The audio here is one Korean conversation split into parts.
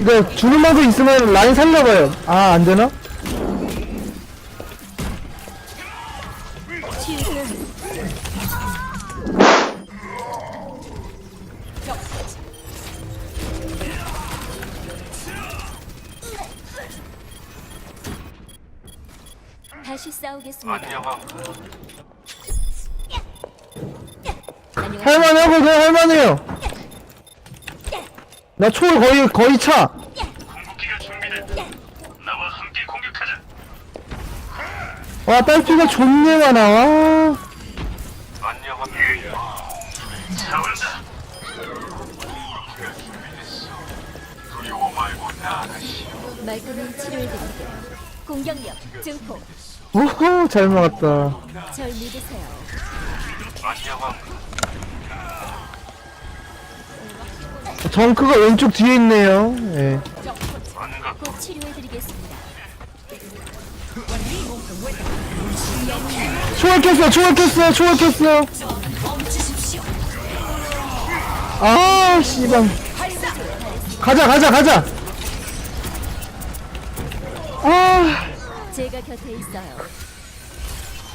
이거 죽을 만큼 있으면 라인 살려봐요. 아, 안 되나? 다시 싸우겠습니다. 안녕하세요. 할만하거든, 할만해요. 나 초월 거의, 거의 차. 궁극기가 준비됐다. 나와 함께 공격하자. 와, 딸피가 존내 많아, 와. 안녕합니다. 차온다. 두려워 말고 나아가시오. 말끔히 치료해드릴게요. 공격력 증폭. 오호, 잘 막았다. 절 믿으세요. 정크가 왼쪽 뒤에 있네요. 예. 곧 치료해드리겠습니다. 초월 켰어, 초월 켰어, 초월 켰어. 아, 씨발. 가자, 가자, 가자. 아, 제가 곁에 있어요.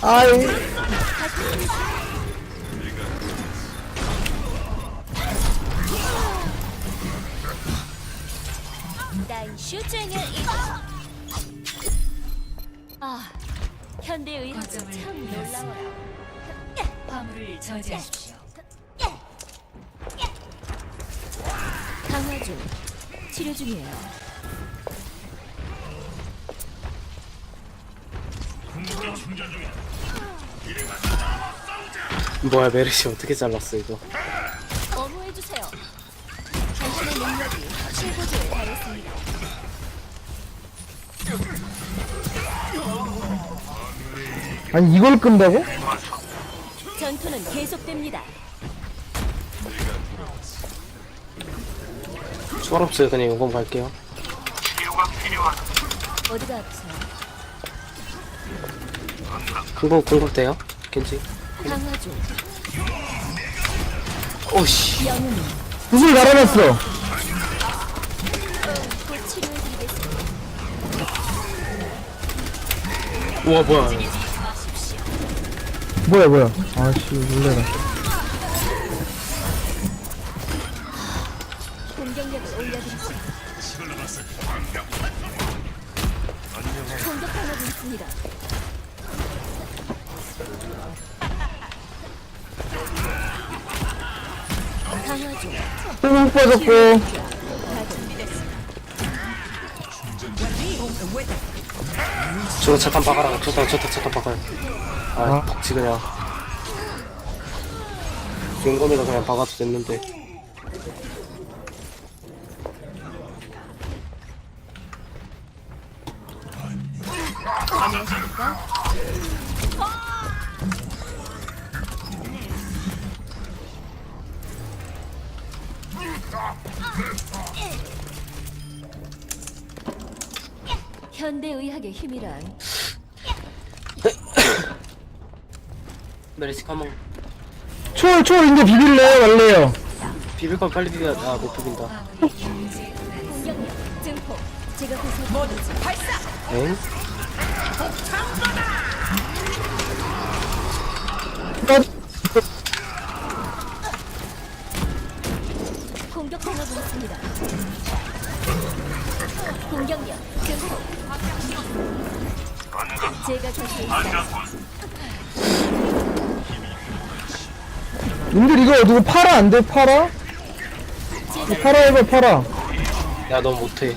아이. 난 슈쟁의 이. 아, 현대 의학은 참 놀라워요. 화물을 저지하십시오. 강화 중. 치료 중이에요. 뭐야 메르시 어떻게 잘랐어 이거 어무해 주세요. 당신의 능력이 최고조에 달했습니다. 아니, 이걸 끈다고? 전투는 계속됩니다. 추월 없어요 그냥 용검 갈게요. 어디가 아프세요? 금방 공격 돼요? 겐지 강화 중. 오씨 구슬 치료해드리겠습니다. 우와 뭐야 뭐야, 뭐야. 아씨, 놀래라. 공격력을. 공격하고 있습니다. 호흡 빠졌고. 저거 차탄 박아라 저탄 저탄 차탄 박아요 아 어? 박지 그냥 용검이가 그냥 박아도 됐는데 힘이란 메르시 가만 초월, 초월 이제 비빌래요, 말래요? 비빌 건 빨리 비벼 아못 비빈다 공격력 증폭 제가 보살펴드리죠 엥? 공격당하고 있습니다 공격력 증폭. 제가 반갑군. 님들 이거 누구 팔아, 안 돼, 팔아? 이거 팔아 해봐, 팔아. 야 너 못해.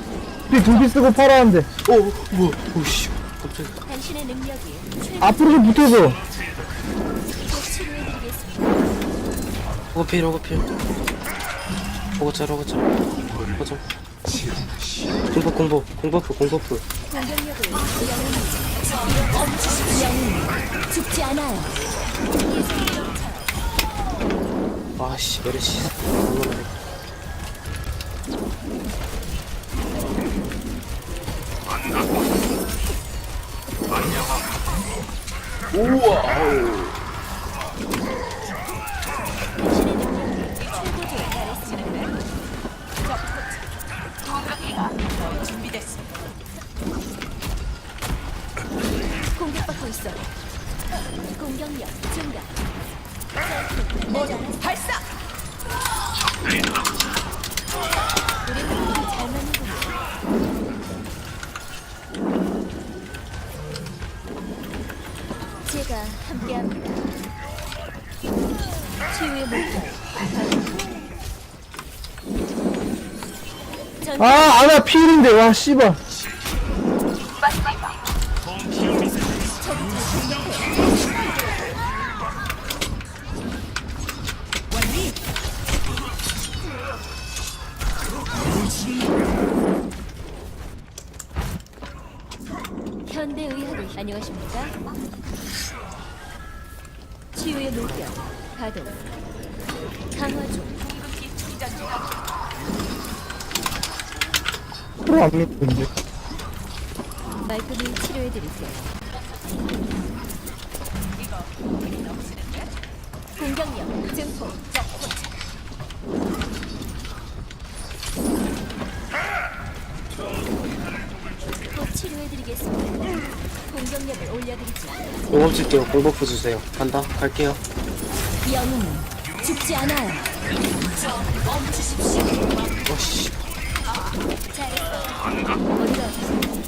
이 두피 쓰고 팔아 한대. 오 뭐야 오씨 당신의 능력이 최고. 앞으로 좀 붙어줘. 곧 치료해드리겠습니다 호거필. 호거필 호거짤. 호거짤. 호거짤 공법 공법 공법프 공법프 공격력을 영웅이 영웅이 죽지 않아요. 아씨 메르시. 공격받고 있어. 공격력 증가. 발사. 잘 맞는군요. 제가 함께합니다. 치유의 목표. 전아 아나 필인데 와 씨발 가동 강화 중 프로 안 믿는데? 말끔히 치료해 드릴게요. 공격력 증폭. 곧 치료해 드리겠습니다. 공격력을 올려드리죠. 공업 줄게요 공버프 주세요. 간다. 갈게요 영웅은 죽지 않아요 어씨 어디가 아프세요?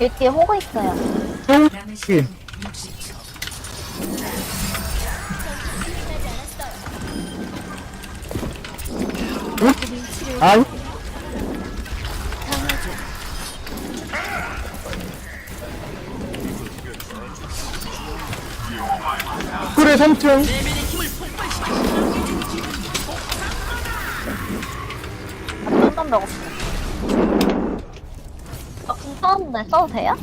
여기 호구 있어요. 예. 시간 60초. 말끔히 치료해 아강화 중 그래 3층 쫀쫀 먹었어. 아, 궁 써는데 써도 돼요?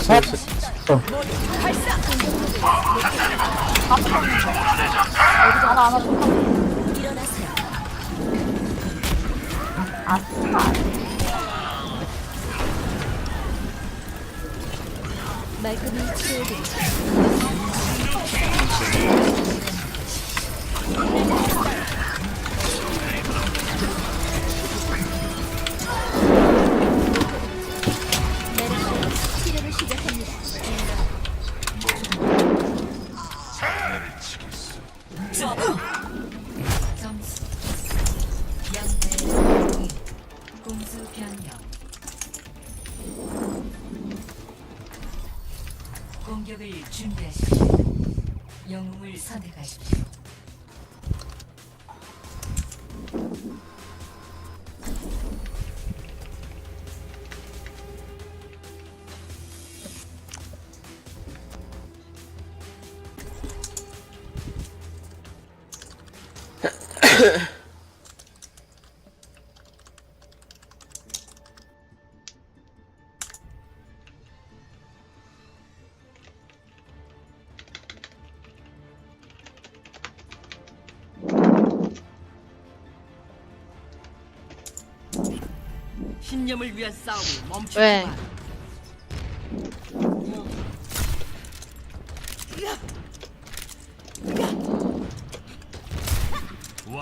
사 어. 어디서 하나 하나 좀 일어나 말끔히 치료해드리죠 신념을 위한 싸움을 멈추지 왜? 마.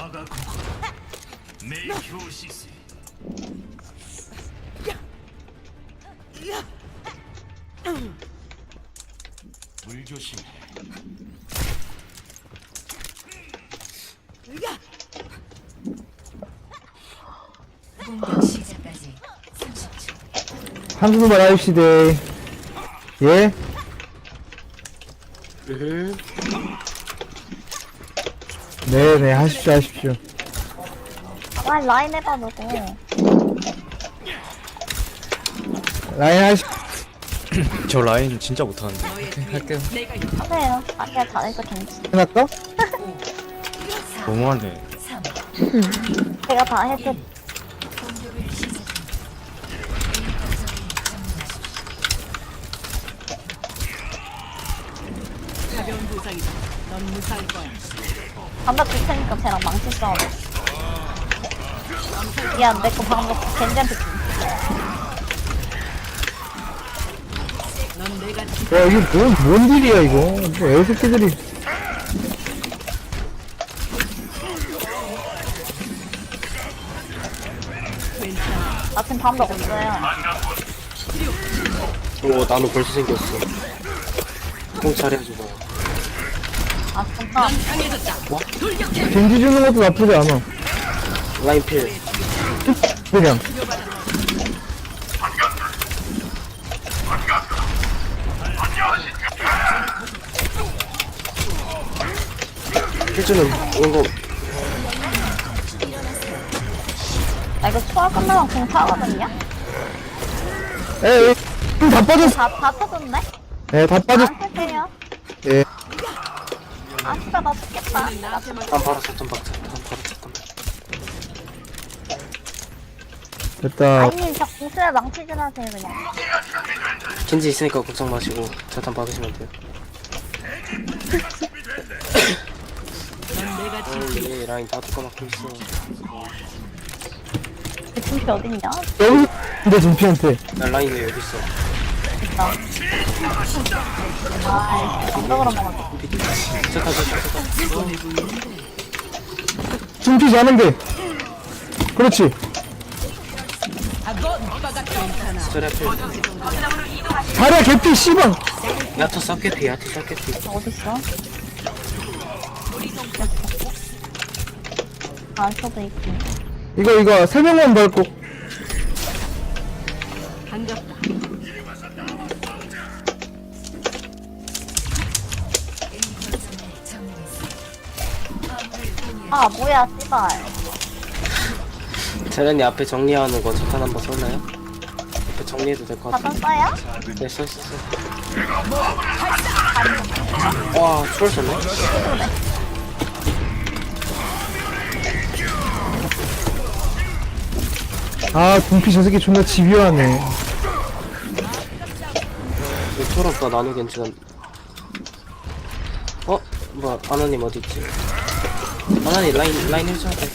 와가 고고 메이 교시스. 물 조심해. 공격 시작까지 30초 한국말 아이시대 예? 음 네네 하십시오 하십시오 아, 라인 해봐, 너도. 라인 하십 저 라인 진짜 못하는데 뒤에 할게요. 하세요. 자기가 잘해서 괜찮아. 해놨까? 너무하네 3 제가 다 해줄 가벼운 부상이다. 넌 무사할 거야. 반박 줄 테니까 쟤랑 망치 싸움. 미안, 내거 방금 겐지한테 준. 야 이게 뭔, 뭔 딜이야 이거 뭐 애새끼들이. 나 지금 방법 없어요. 오 나는 벌써 생겼어 똥 차려주고 아, 진짜. 강 겐지 주는 것도 나쁘지 않아 라인 필 그냥 필주는 이거 나 이거 초월 끝나면 공 차거든요? 에이 다 빠졌어 다, 다 터졌네? 에 다 빠졌어 안. 예 아, 진짜 나 죽겠다. 한 바로 박자 한 바로 사탄 됐다. 아니, 저 공수에 망치질 하세요, 그냥. 겐지 있으니까 걱정 마시고 사탄 박으시면 돼요. 어얘 예, 라인 다 뚜까맣고 있어. 그 팀피 어딨냐? 여기 근데 준피한테. 나 라인 왜 여기 있어 있다. 아, 사탄 준피 자는데 그렇지 자리야 개피 씨발 야타 쌉개피 야타 쌉개피 어딨어? 안 써도 있지. 이거 이거 세 명만 밟고 아, 뭐야, 씨발. 재련이 앞에 정리하는 거 잠깐 한번 써나요? 앞에 정리해도 될것 같아 자탄 써요? 네, 써, 써, 써. 와, 추월 썼네? 아 준피 저 새끼 존나 집요하네 왜 추월 없다, 나노 괜찮은. 어? 뭐야, 아나님 어디있지? 아나님 라인, 라인 해줘야 돼.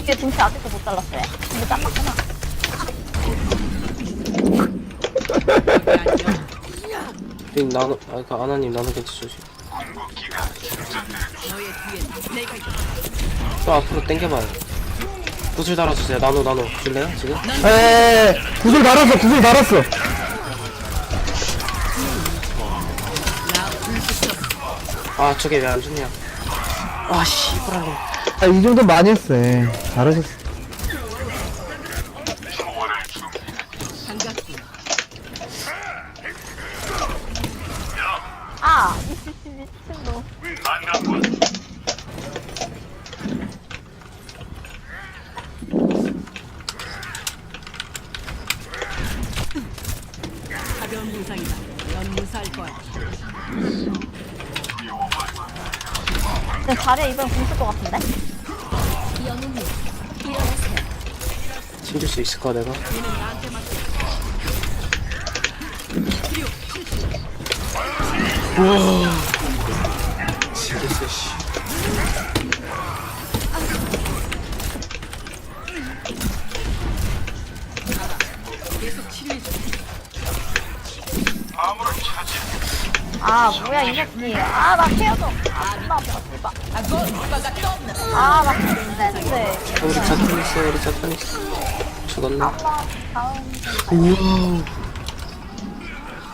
이게 진짜 아직도 못 잘랐어요. 근데 잘랐구나. 링, 나노, 아, 그 아나님 나노 괜찮 조심. 또 앞으로 당겨봐요. 구슬 달아주세요. 나노, 나노. 줄래요? 지금? 에에 구슬 달았어 구슬 달았어 아, 저게 왜 안 좋냐. 아, 씨발로. 아이 정도 많이 했어 예. 잘하셨어 반갑다. 아! 미친놈. 가벼운 부상이다. 넌 무사할 거야. 근데 자리에 이번 공쓸 것 같은데? 영웅님 일어나세요. 있을까, 내가? 우와. 챙겼어, 씨. 아, 뭐야, 이 새끼. 아, 나 케어줘. 아, 존나 아파. 아, 나 케어줬는데. 우리 자탄 있어, 우리 자탄 있어. 죽었나? 아. 우와.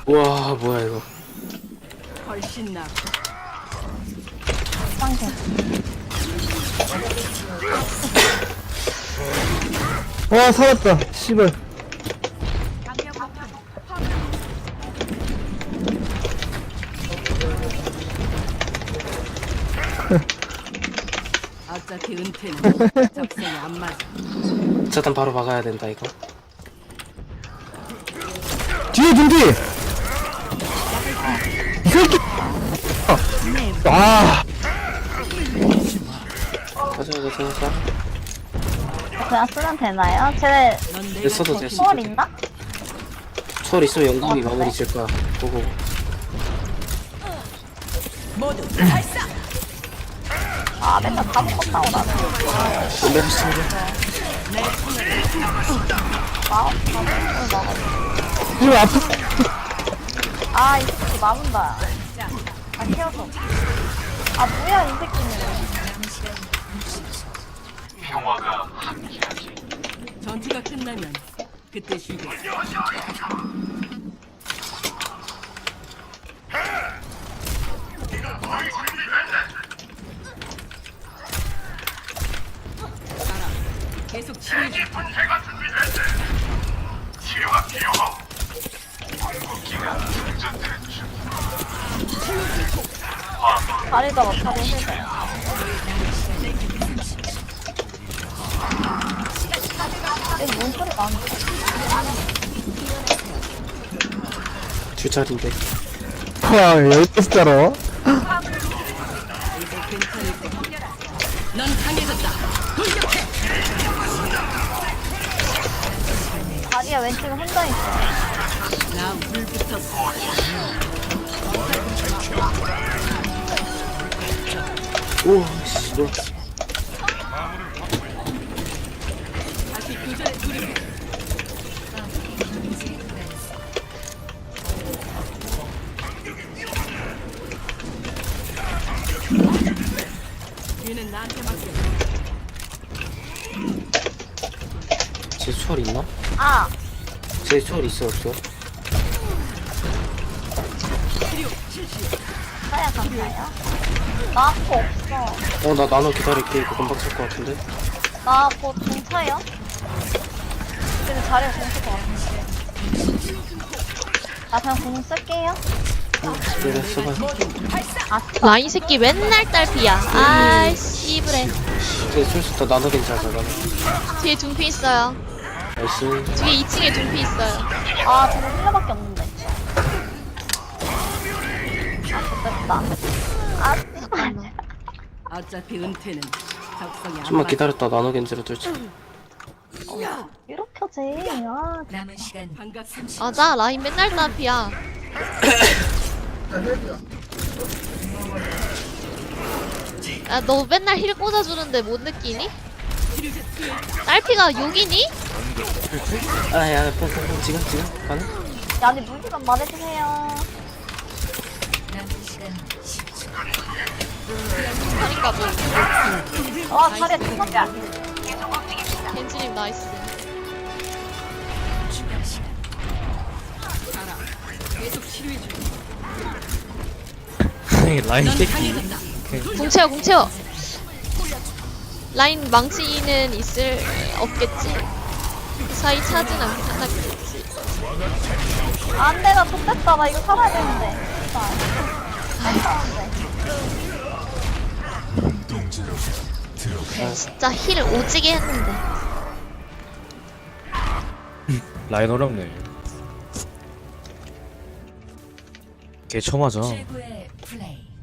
우와, 뭐야, 이거. 훨씬 나. 상태. 와 살았다 씨발 어차피 은퇴는 적성이 안 맞아. 자탄 바로 박아야 된다, 이거. 뒤에 준피 이 새끼 아 가자, 가자, 가자. 그냥 쓰면 되나요? 쟤네 넌 네, 내가 써도 돼, 써도 초월 돼. 있나? 초월 있으면 영감이 마무리 질 거야. 먹었다고 나는 연배 아, 다 먹고 나가 이거 아프 아이 새끼 마문다 아 태워서 아 뭐야 이 새끼는 전투가 끝나면 그때 쉬게. 10짜리인데. 와 15짜로? 다리야 왼쪽에 혼자 있어. 오씨 아제 초월 있어, 없어? 사야 감사해요 나 아프 없어 어, 나 나눠 기다릴게. 이거 금방 찰것 같은데? 나곧 공차요? 근데 자리가 공칠 것 같은데 나 그냥 공 쓸게요 그래, 써봐. 아싸 라인 새끼 맨날 딸피야. 아, 씨부래. 제 술수 다 나눠 괜찮아, 나눠. 뒤에 둥피 있어요. 나이스. 뒤에 2층에 둥피 있어요. 아 저거 힐러밖에 없는데 아 됐다 아 잠깐만. 어차피 은퇴는 적성이 안 좀만 맞아. 기다렸다 나눠 겐지로 뚫자. 이렇게 하지 아 남은 시간 반갑 30. 맞아, 라인 맨날 딸피야. 야, 너 맨날 힐 꽂아주는데 못 느끼니? 딸피가 6이니? 아, 야, 뽕, 뽕, 뽕, 지금, 지금? 가능? 야, 아니 물좀 말해주세요 남은 시간 10초. 그러니까 뭐. 와 겐지님 나이스. 추가 시간. 가라. 계속 치료해 줄. 라인 넌 새끼. 강해졌다. 궁 채워, 궁 채워. 라인 망치는 있을 없겠지. 그 사이 차진 않, 않았겠지. 안돼 나 좋댔다 나 이거 살아야 되는데 진짜 안 살았는데 진짜 힐 오지게 했는데. 라인 어렵네. 걔. 최고의 플레이.